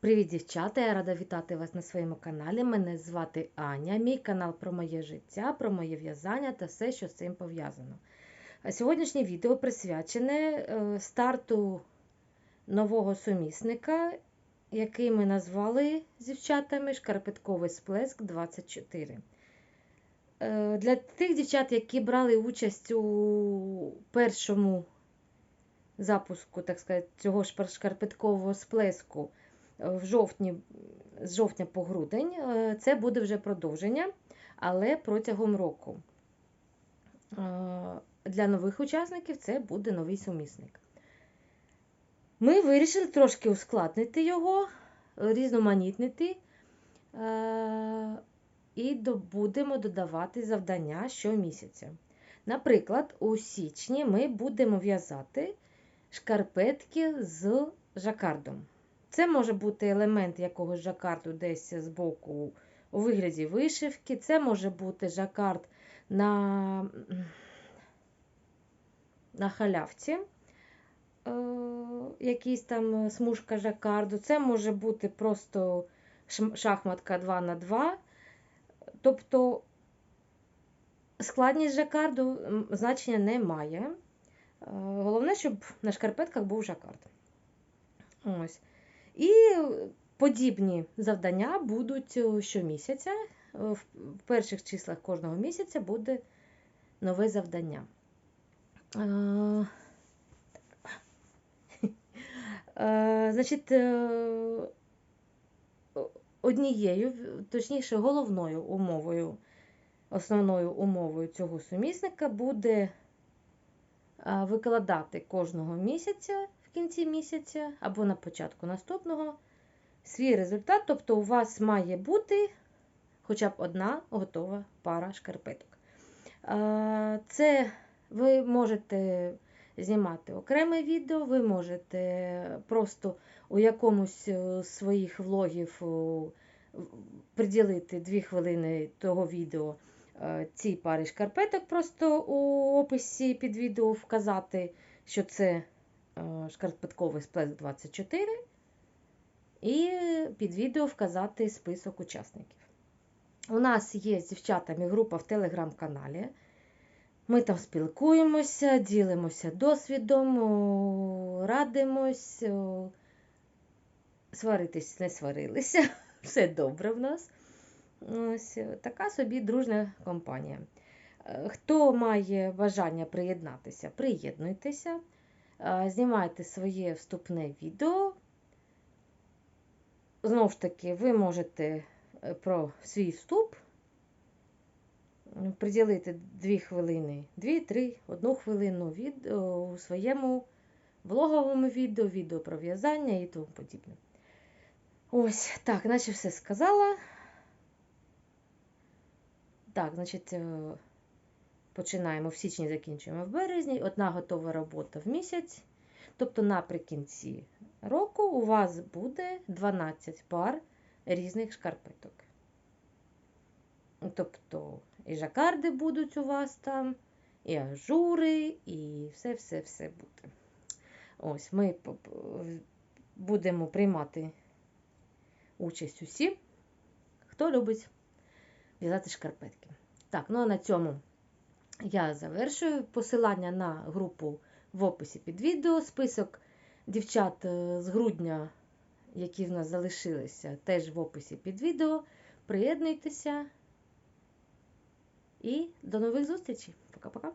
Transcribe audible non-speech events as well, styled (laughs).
Привіт, дівчата! Я рада вітати вас на своєму каналі. Мене звати Аня. Мій канал про моє життя, про моє в'язання та все, що з цим пов'язано. Сьогоднішнє відео присвячене е, старту нового сумісника, який ми назвали з дівчатами Шкарпетковий сплеск 24. Е, Для тих дівчат, які брали участь у першому запуску, так сказати, цього шкарпеткового сплеску в жовтні, з жовтня по грудень. Е, Це буде вже продовження, але протягом року. Е, Для нових учасників це буде новий сумісник. Ми вирішили трошки ускладнити його, різноманітнити е, і будемо додавати завдання щомісяця. Наприклад, у січні ми будемо в'язати шкарпетки з жакардом. Це може бути елемент якогось жакарду десь з боку у вигляді вишивки, це може бути жакард на на халявці, е, якийсь там смужка жакарду, це може бути просто шахматка 2 на 2 Тобто складність жакарду значення не має. Е, головне, щоб на шкарпетках був жакард. Ось. І подібні завдання будуть е, щомісяця. Е, в перших числах кожного місяця буде нове завдання. (laughs) Значить, е, однією, точніше, головною умовою, основною умовою цього сумісника буде викладати кожного місяця в кінці місяця або на початку наступного свій результат. Тобто, у вас має бути хоча б одна готова пара шкарпеток. Це ви можете знімати окреме відео, ви можете просто у якомусь з своїх влогів приділити 2 хвилини того відео цій парі шкарпеток, просто у описі під відео вказати, що це Е, шкарпетковий сплеск 24 і під відео вказати список учасників. У нас є з дівчатами група в телеграм-каналі. Ми там спілкуємося, ділимося досвідом, радимось, сваритись не сварилися, (laughs) все добре в нас. Ось Така собі дружна компанія. Е, хто має бажання приєднатися, приєднуйтеся знімайте своє вступне відео. Знову ж таки, ви можете е, про свій вступ приділити 2 хвилини, 2-3, 1 хвилину відео у своєму влоговому відео, відео про в'язання і тому подібне. Ось, так, наче все сказала. Так, значить, е, Починаємо в січні, закінчуємо в березні. Одна готова робота в місяць. Тобто, наприкінці року у вас буде 12 пар різних шкарпеток. Тобто, і жакарди будуть у вас там, і ажури, і все-все-все буде. Ось, ми будемо приймати участь усі, хто любить в'язати шкарпетки. Так, ну а на цьому я завершую посилання на групу в описі під відео. Список дівчат е, з грудня, які в нас залишилися, теж в описі під відео. Приєднуйтеся і до нових зустрічей. Пока-пока.